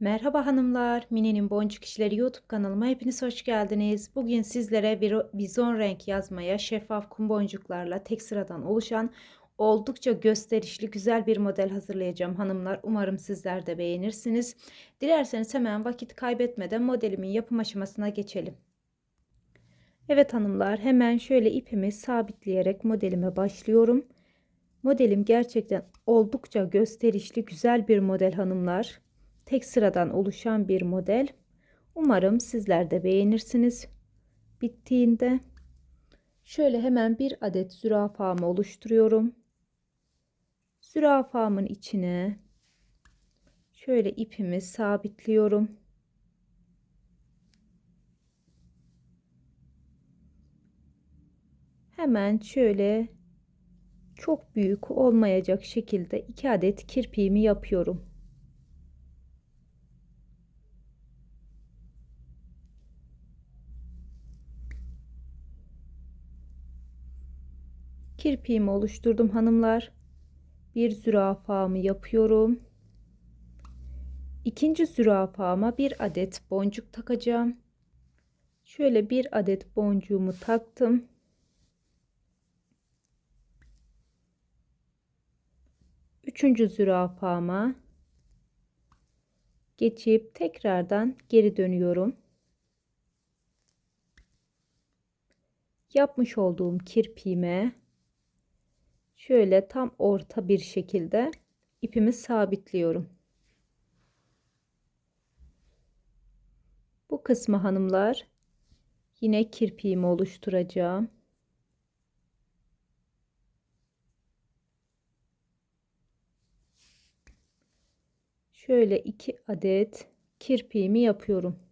Merhaba hanımlar, Mine'nin Boncuk İşleri YouTube kanalıma hepiniz hoş geldiniz. Bugün sizlere bir vizon renk yazmaya şeffaf kum boncuklarla tek sıradan oluşan oldukça gösterişli güzel bir model hazırlayacağım hanımlar. Umarım sizler de beğenirsiniz. Dilerseniz hemen vakit kaybetmeden modelimin yapım aşamasına geçelim. Evet hanımlar hemen şöyle ipimi sabitleyerek modelime başlıyorum. Modelim gerçekten oldukça gösterişli güzel bir model hanımlar tek sıradan oluşan bir model. Umarım sizler de beğenirsiniz. Bittiğinde şöyle hemen bir adet zürafamı oluşturuyorum. Zürafamın içine şöyle ipimi sabitliyorum. Hemen şöyle çok büyük olmayacak şekilde iki adet kirpiğimi yapıyorum. Kirpiğimi oluşturdum hanımlar. Bir zürafamı yapıyorum. İkinci zürafama bir adet boncuk takacağım. Şöyle bir adet boncuğumu taktım. Üçüncü zürafama geçip tekrardan geri dönüyorum. Yapmış olduğum kirpiğime şöyle tam orta bir şekilde ipimi sabitliyorum. Bu kısmı hanımlar yine kirpiğimi oluşturacağım. Şöyle iki adet kirpiğimi yapıyorum.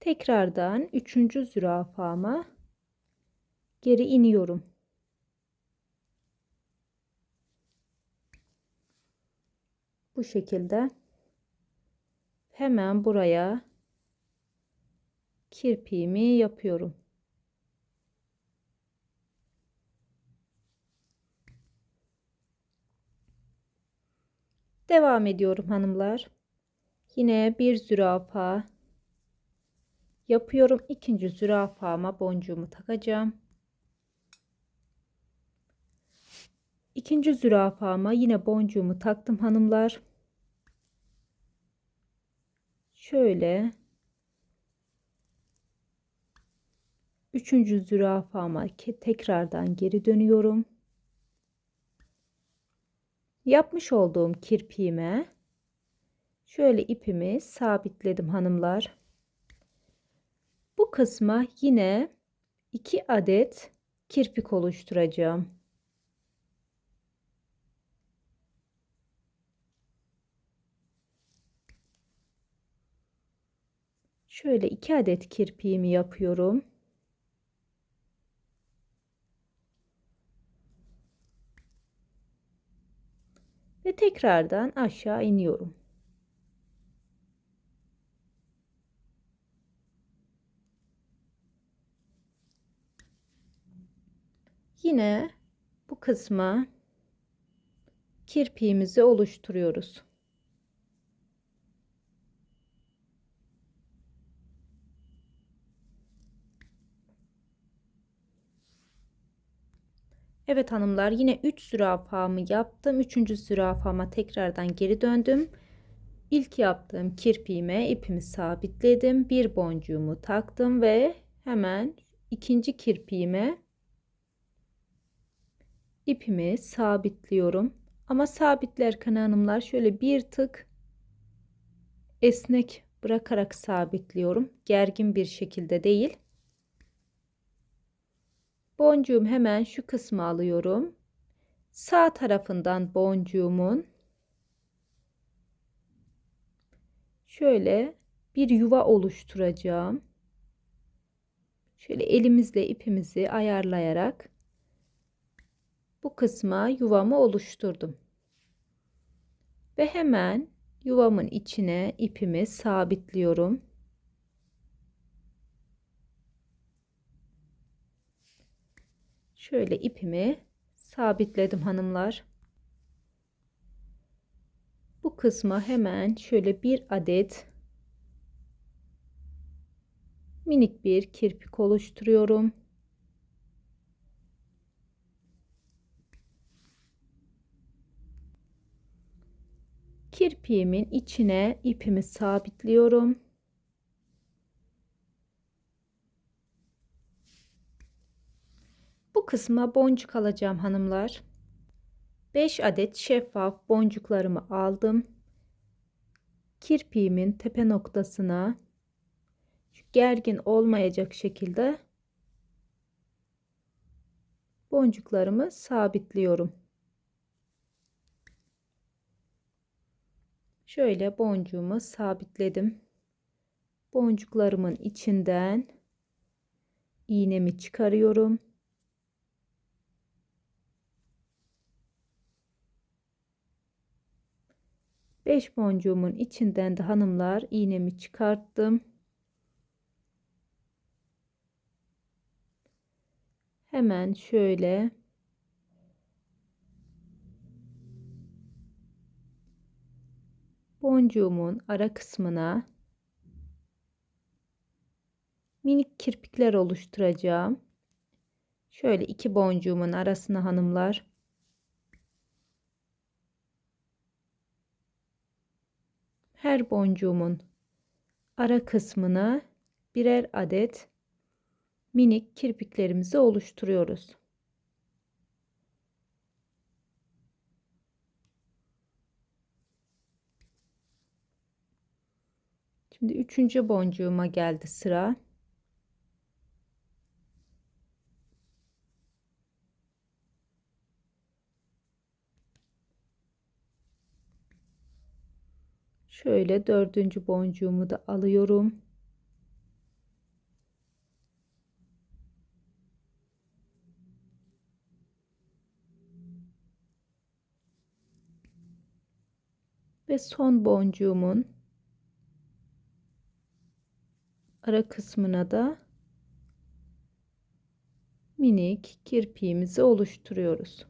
Tekrardan üçüncü zürafama geri iniyorum. Bu şekilde hemen buraya kirpiğimi yapıyorum. Devam ediyorum hanımlar. Yine bir zürafa yapıyorum. İkinci zürafama boncuğumu takacağım. İkinci zürafama yine boncuğumu taktım hanımlar. Şöyle üçüncü zürafama tekrardan geri dönüyorum. Yapmış olduğum kirpiğime şöyle ipimi sabitledim hanımlar. Bu kısma yine 2 adet kirpik oluşturacağım. Şöyle 2 adet kirpiğimi yapıyorum. Ve tekrardan aşağı iniyorum. Yine bu kısma kirpiğimizi oluşturuyoruz. Evet hanımlar yine 3 zürafamı yaptım. 3. zürafama tekrardan geri döndüm. İlk yaptığım kirpiğime ipimi sabitledim. Bir boncuğumu taktım ve hemen ikinci kirpiğime ipimi sabitliyorum. Ama sabitlerken hanımlar şöyle bir tık esnek bırakarak sabitliyorum. Gergin bir şekilde değil. Boncuğum hemen şu kısmı alıyorum. Sağ tarafından boncuğumun şöyle bir yuva oluşturacağım. Şöyle elimizle ipimizi ayarlayarak bu kısma yuvamı oluşturdum. Ve hemen yuvamın içine ipimi sabitliyorum. Şöyle ipimi sabitledim hanımlar. Bu kısma hemen şöyle bir adet minik bir kirpik oluşturuyorum. Kirpiğimin içine ipimi sabitliyorum. Bu kısma boncuk alacağım hanımlar. 5 adet şeffaf boncuklarımı aldım. Kirpiğimin tepe noktasına gergin olmayacak şekilde boncuklarımı sabitliyorum. Şöyle boncuğumu sabitledim. Boncuklarımın içinden iğnemi çıkarıyorum. Beş boncuğumun içinden de hanımlar iğnemi çıkarttım. Hemen şöyle boncuğumun ara kısmına minik kirpikler oluşturacağım. Şöyle iki boncuğumun arasına hanımlar her boncuğumun ara kısmına birer adet minik kirpiklerimizi oluşturuyoruz. Şimdi üçüncü boncuğuma geldi sıra. Şöyle dördüncü boncuğumu da alıyorum. Ve son boncuğumun ara kısmına da minik kirpiğimizi oluşturuyoruz.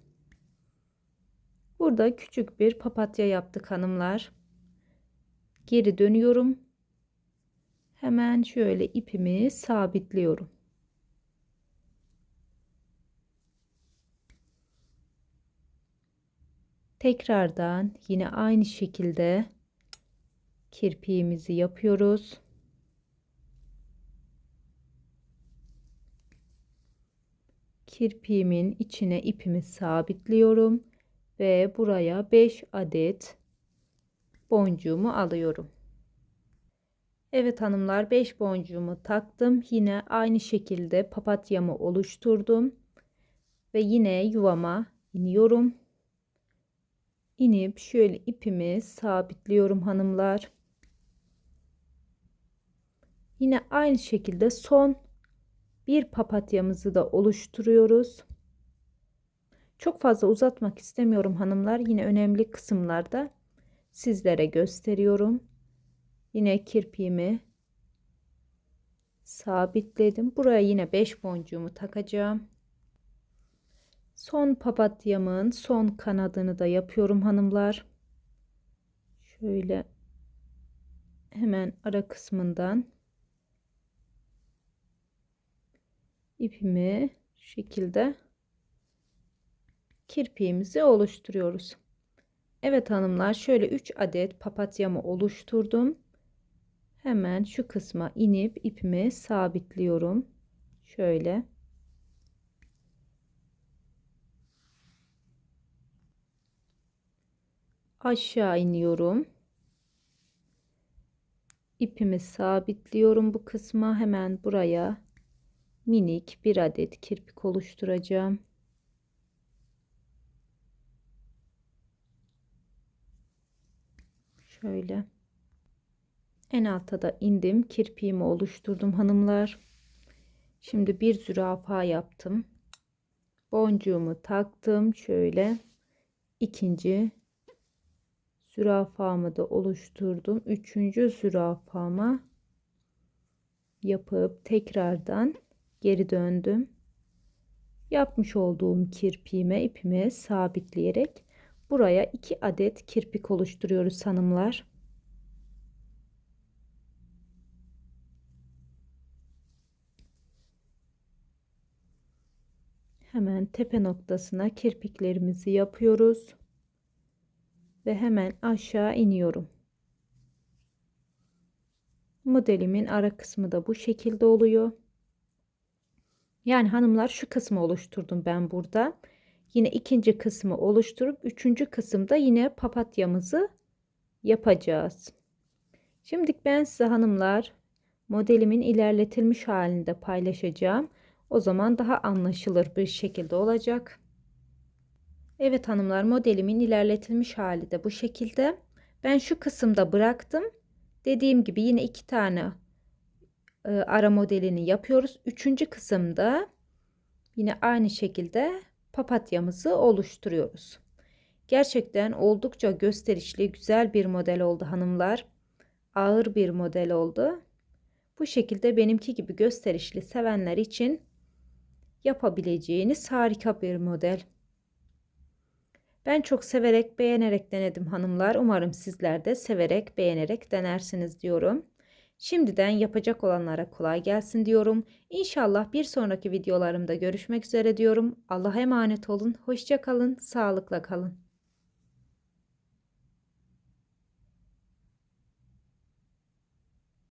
Burada küçük bir papatya yaptık hanımlar. Geri dönüyorum. Hemen şöyle ipimi sabitliyorum. Tekrardan yine aynı şekilde kirpiğimizi yapıyoruz. Kirpiğimin içine ipimi sabitliyorum ve buraya 5 adet boncuğumu alıyorum. Evet hanımlar 5 boncuğumu taktım. Yine aynı şekilde papatyamı oluşturdum. Ve yine yuvama iniyorum. İnip şöyle ipimi sabitliyorum hanımlar. Yine aynı şekilde son bir papatyamızı da oluşturuyoruz. Çok fazla uzatmak istemiyorum hanımlar. Yine önemli kısımlarda sizlere gösteriyorum. Yine kirpiğimi sabitledim. Buraya yine 5 boncuğumu takacağım. Son papatyamın son kanadını da yapıyorum hanımlar. Şöyle hemen ara kısmından ipimi şu şekilde kirpiğimizi oluşturuyoruz. Evet hanımlar şöyle 3 adet papatyamı oluşturdum. Hemen şu kısma inip ipimi sabitliyorum. Şöyle. Aşağı iniyorum. İpimi sabitliyorum bu kısma. Hemen buraya minik bir adet kirpik oluşturacağım. Şöyle. En alta da indim. Kirpiğimi oluşturdum hanımlar. Şimdi bir zürafa yaptım. Boncuğumu taktım. Şöyle. ikinci zürafamı da oluşturdum. Üçüncü zürafama yapıp tekrardan geri döndüm. yapmış olduğum kirpiğime ipime sabitleyerek buraya 2 adet kirpik oluşturuyoruz hanımlar. Hemen tepe noktasına kirpiklerimizi yapıyoruz ve hemen aşağı iniyorum. Modelimin ara kısmı da bu şekilde oluyor. Yani hanımlar şu kısmı oluşturdum ben burada. Yine ikinci kısmı oluşturup üçüncü kısımda yine papatyamızı yapacağız. Şimdi ben size hanımlar modelimin ilerletilmiş halinde paylaşacağım. O zaman daha anlaşılır bir şekilde olacak. Evet hanımlar modelimin ilerletilmiş hali de bu şekilde. Ben şu kısımda bıraktım. Dediğim gibi yine iki tane e, ara modelini yapıyoruz. Üçüncü kısımda yine aynı şekilde papatyamızı oluşturuyoruz. Gerçekten oldukça gösterişli güzel bir model oldu hanımlar. Ağır bir model oldu. Bu şekilde benimki gibi gösterişli sevenler için yapabileceğiniz harika bir model. Ben çok severek beğenerek denedim hanımlar. Umarım sizler de severek beğenerek denersiniz diyorum. Şimdiden yapacak olanlara kolay gelsin diyorum. İnşallah bir sonraki videolarımda görüşmek üzere diyorum. Allah'a emanet olun. Hoşça kalın. Sağlıkla kalın.